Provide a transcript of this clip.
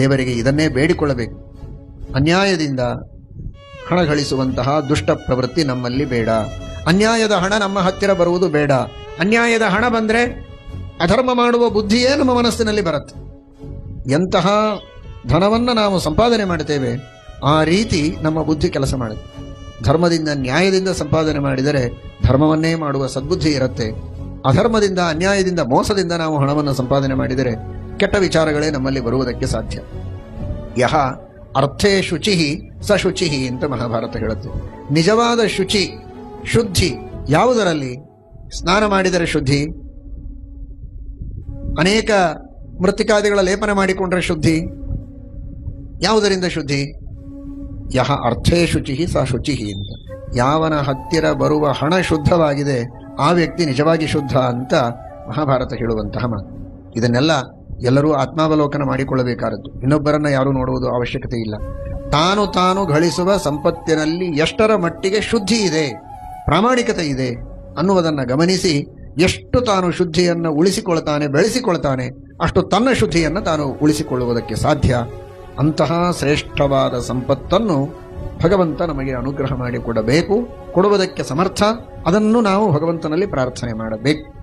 ದೇವರಿಗೆ ಇದನ್ನೇ ಬೇಡಿಕೊಳ್ಳಬೇಕು. ಅನ್ಯಾಯದಿಂದ ಹಣ ಗಳಿಸುವಂತಹ ದುಷ್ಟ ಪ್ರವೃತ್ತಿ ನಮ್ಮಲ್ಲಿ ಬೇಡ. ಅನ್ಯಾಯದ ಹಣ ನಮ್ಮ ಹತ್ತಿರ ಬರುವುದು ಬೇಡ. ಅನ್ಯಾಯದ ಹಣ ಬಂದ್ರೆ ಅಧರ್ಮ ಮಾಡುವ ಬುದ್ಧಿಯೇ ನಮ್ಮ ಮನಸ್ಸಿನಲ್ಲಿ ಬರುತ್ತೆ. ಎಂತಹ ಧನವನ್ನು ನಾವು ಸಂಪಾದನೆ ಮಾಡುತ್ತೇವೆ, ಆ ರೀತಿ ನಮ್ಮ ಬುದ್ಧಿ ಕೆಲಸ ಮಾಡುತ್ತೆ. ಧರ್ಮದಿಂದ, ನ್ಯಾಯದಿಂದ ಸಂಪಾದನೆ ಮಾಡಿದರೆ ಧರ್ಮವನ್ನೇ ಮಾಡುವ ಸದ್ಬುದ್ಧಿ ಇರುತ್ತೆ. ಅಧರ್ಮದಿಂದ, ಅನ್ಯಾಯದಿಂದ, ಮೋಸದಿಂದ ನಾವು ಹಣವನ್ನು ಸಂಪಾದನೆ ಮಾಡಿದರೆ ಕೆಟ್ಟ ವಿಚಾರಗಳೇ ನಮ್ಮಲ್ಲಿ ಬರುವುದಕ್ಕೆ ಸಾಧ್ಯ. ಯಹ ಅರ್ಥೇ ಶುಚಿ ಸ ಶುಚಿ ಅಂತ ಮಹಾಭಾರತ ಹೇಳುತ್ತೆ. ನಿಜವಾದ ಶುಚಿ, ಶುದ್ಧಿ ಯಾವುದರಲ್ಲಿ? ಸ್ನಾನ ಮಾಡಿದರೆ ಶುದ್ಧಿ, ಅನೇಕ ಮೃತ್ತಿಕಾದಿಗಳ ಲೇಪನ ಮಾಡಿಕೊಂಡ್ರೆ ಶುದ್ಧಿ, ಯಾವುದರಿಂದ ಶುದ್ಧಿ? ಯಹ ಅರ್ಥೇ ಶುಚಿ ಸ ಶುಚಿ ಅಂತ. ಯಾವನ ಹತ್ತಿರ ಬರುವ ಹಣ ಶುದ್ಧವಾಗಿದೆ, ಆ ವ್ಯಕ್ತಿ ನಿಜವಾಗಿ ಶುದ್ಧ ಅಂತ ಮಹಾಭಾರತ ಹೇಳುವಂತಹ ಮಾತು. ಇದನ್ನೆಲ್ಲ ಎಲ್ಲರೂ ಆತ್ಮಾವಲೋಕನ ಮಾಡಿಕೊಳ್ಳಬೇಕಾದದ್ದು. ಇನ್ನೊಬ್ಬರನ್ನ ಯಾರು ನೋಡುವುದು ಅವಶ್ಯಕತೆ ಇಲ್ಲ. ತಾನು ತಾನು ಗಳಿಸುವ ಸಂಪತ್ತಿನಲ್ಲಿ ಎಷ್ಟರ ಮಟ್ಟಿಗೆ ಶುದ್ಧಿ ಇದೆ, ಪ್ರಾಮಾಣಿಕತೆ ಇದೆ ಅನ್ನುವುದನ್ನು ಗಮನಿಸಿ ಎಷ್ಟು ತಾನು ಶುದ್ಧಿಯನ್ನು ಉಳಿಸಿಕೊಳ್ತಾನೆ, ಬೆಳೆಸಿಕೊಳ್ತಾನೆ, ಅಷ್ಟು ತನ್ನ ಶುದ್ಧಿಯನ್ನು ತಾನು ಉಳಿಸಿಕೊಳ್ಳುವುದಕ್ಕೆ ಸಾಧ್ಯ. ಅಂತಹ ಶ್ರೇಷ್ಠವಾದ ಸಂಪತ್ತನ್ನು ಭಗವಂತ ನಮಗೆ ಅನುಗ್ರಹ ಮಾಡಿಕೊಡಬೇಕು, ಕೊಡುವುದಕ್ಕೆ ಸಮರ್ಥ. ಅದನ್ನು ನಾವು ಭಗವಂತನಲ್ಲಿ ಪ್ರಾರ್ಥನೆ ಮಾಡಬೇಕು.